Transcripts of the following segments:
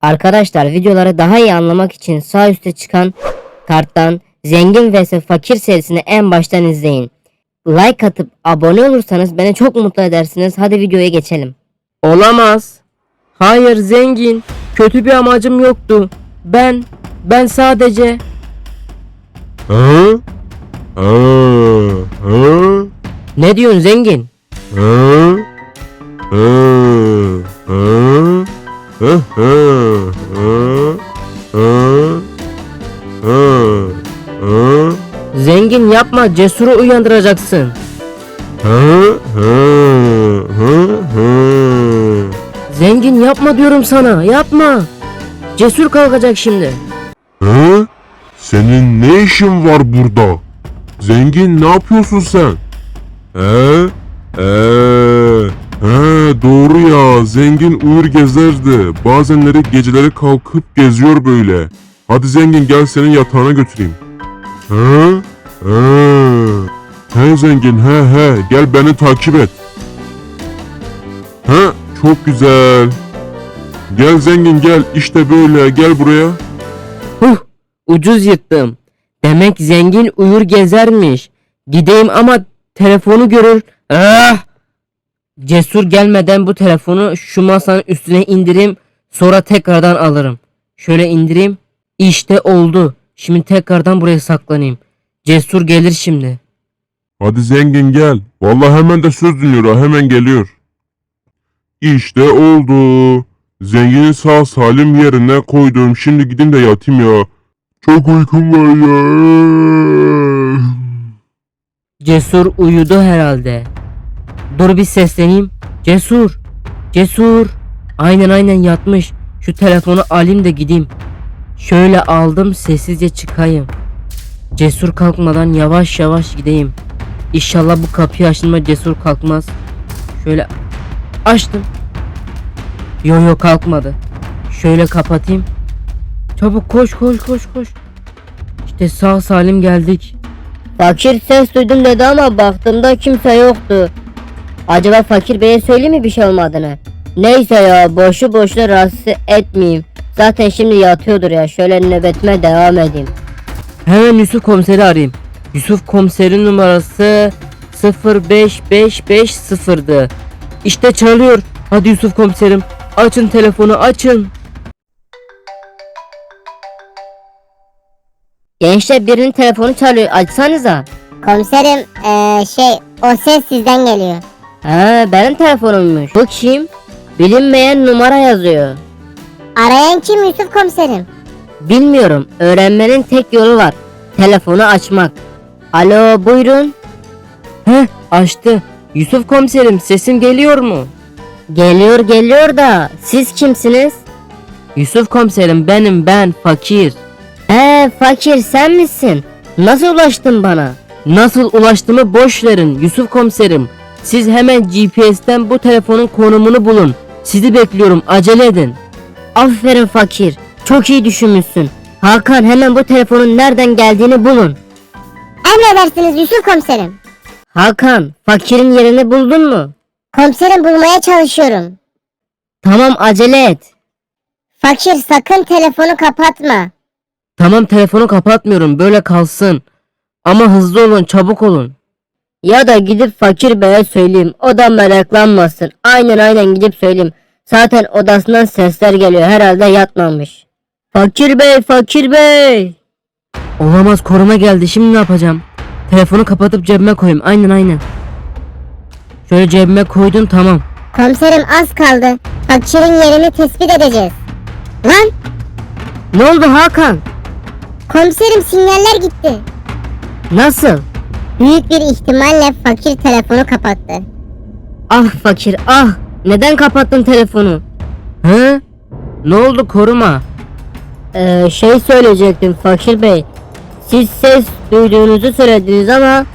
Arkadaşlar videoları daha iyi anlamak için sağ üstte çıkan karttan Zengin vs Fakir serisini en baştan izleyin. Like atıp abone olursanız beni çok mutlu edersiniz. Hadi videoya geçelim. Olamaz. Hayır zengin. Kötü bir amacım yoktu. Ben, ben sadece... Hı? Hı? Hı? Ne diyorsun zengin? Hı? Hı? Hı? Hı? Hı? Zengin yapma cesuru uyandıracaksın. Hı? Hı? Hı? Hı? Zengin yapma diyorum sana yapma. Cesur kalkacak şimdi. Hı? Senin ne işin var burada? Zengin ne yapıyorsun sen? He? Ee, he doğru ya zengin uyur gezerdi. Bazenleri geceleri kalkıp geziyor böyle. Hadi zengin gel senin yatağına götüreyim. He? He. He zengin he he gel beni takip et. He çok güzel. Gel zengin gel işte böyle gel buraya. Huh, ucuz yırttım. Demek zengin uyur gezermiş. Gideyim ama telefonu görür. Ah! Cesur gelmeden bu telefonu şu masanın üstüne indireyim. Sonra tekrardan alırım. Şöyle indireyim. İşte oldu. Şimdi tekrardan buraya saklanayım. Cesur gelir şimdi. Hadi zengin gel. Vallahi hemen de söz dinliyor ha hemen geliyor. İşte oldu. Zenginin sağ salim yerine koydum. Şimdi gidin de yatayım ya. Çok uykum var ya. Cesur uyudu herhalde. Dur bir sesleneyim. Cesur. Cesur. Aynen aynen yatmış. Şu telefonu alayım da gideyim. Şöyle aldım sessizce çıkayım. Cesur kalkmadan yavaş yavaş gideyim. İnşallah bu kapıyı açtığımda cesur kalkmaz. Şöyle açtım. Yo yo kalkmadı. Şöyle kapatayım. Çabuk koş koş koş koş. İşte sağ salim geldik. Fakir ses duydum dedi ama baktığımda kimse yoktu. Acaba Fakir Bey'e söyleyeyim mi bir şey olmadığını? Neyse ya boşu boşuna rahatsız etmeyeyim. Zaten şimdi yatıyordur ya şöyle nöbetime devam edeyim. Hemen Yusuf komiseri arayayım. Yusuf komiserin numarası 05550'dı. İşte çalıyor. Hadi Yusuf komiserim. Açın telefonu açın. Gençler birinin telefonu çalıyor açsanıza. Komiserim eee, şey o ses sizden geliyor. Ha benim telefonummuş. Bu kim? Bilinmeyen numara yazıyor. Arayan kim Yusuf komiserim? Bilmiyorum. Öğrenmenin tek yolu var. Telefonu açmak. Alo buyurun. Heh açtı. Yusuf komiserim sesim geliyor mu? Geliyor geliyor da siz kimsiniz? Yusuf komiserim benim ben fakir. He fakir sen misin? Nasıl ulaştın bana? Nasıl ulaştığımı boş verin Yusuf komiserim. Siz hemen GPS'ten bu telefonun konumunu bulun. Sizi bekliyorum acele edin. Aferin fakir. Çok iyi düşünmüşsün. Hakan hemen bu telefonun nereden geldiğini bulun. Emredersiniz Yusuf komiserim. Hakan fakirin yerini buldun mu? Komiserim bulmaya çalışıyorum. Tamam acele et. Fakir sakın telefonu kapatma. Tamam telefonu kapatmıyorum böyle kalsın. Ama hızlı olun çabuk olun. Ya da gidip fakir beye söyleyeyim. O da meraklanmasın. Aynen aynen gidip söyleyeyim. Zaten odasından sesler geliyor. Herhalde yatmamış. Fakir bey, fakir bey. Olamaz koruma geldi şimdi ne yapacağım? Telefonu kapatıp cebime koyayım aynen aynen. Şöyle cebime koydum tamam. Komiserim az kaldı. Fakirin yerini tespit edeceğiz. Lan Ne oldu Hakan? komiserim sinyaller gitti. Nasıl? Büyük bir ihtimalle fakir telefonu kapattı. Ah fakir ah. Neden kapattın telefonu? He? Ne oldu koruma? Ee, şey söyleyecektim fakir bey. Siz ses duyduğunuzu söylediniz ama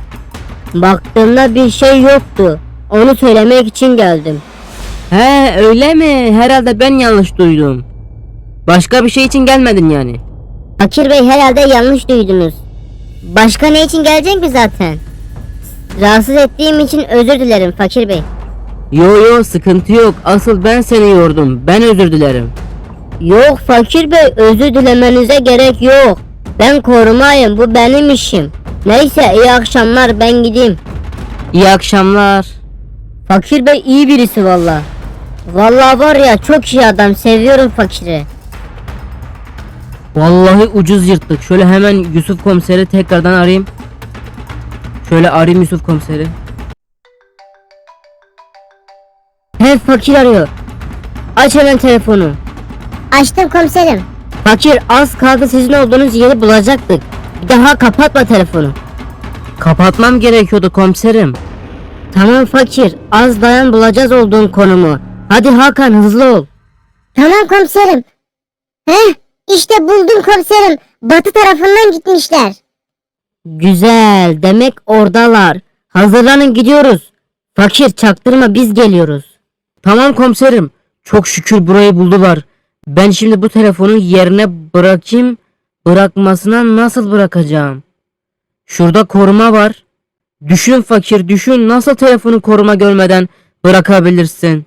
baktığımda bir şey yoktu. Onu söylemek için geldim. He öyle mi? Herhalde ben yanlış duydum. Başka bir şey için gelmedin yani. Fakir bey herhalde yanlış duydunuz. Başka ne için gelecek ki zaten? Rahatsız ettiğim için özür dilerim fakir bey. Yo yo sıkıntı yok. Asıl ben seni yordum. Ben özür dilerim. Yok fakir bey özür dilemenize gerek yok. Ben korumayım bu benim işim. Neyse iyi akşamlar ben gideyim. İyi akşamlar. Fakir bey iyi birisi valla. Valla var ya çok iyi adam seviyorum fakiri. Vallahi ucuz yırttık. Şöyle hemen Yusuf komiseri tekrardan arayayım. Şöyle arayayım Yusuf komiseri. He fakir arıyor. Aç hemen telefonu. Açtım komiserim. Fakir az kaldı sizin olduğunuz yeri bulacaktık. Bir daha kapatma telefonu. Kapatmam gerekiyordu komiserim. Tamam fakir az dayan bulacağız olduğun konumu. Hadi Hakan hızlı ol. Tamam komiserim. Heh işte buldum komiserim. Batı tarafından gitmişler. Güzel demek oradalar. Hazırlanın gidiyoruz. Fakir çaktırma biz geliyoruz. Tamam komiserim. Çok şükür burayı buldular. Ben şimdi bu telefonu yerine bırakayım. Bırakmasına nasıl bırakacağım? Şurada koruma var. Düşün fakir düşün nasıl telefonu koruma görmeden bırakabilirsin?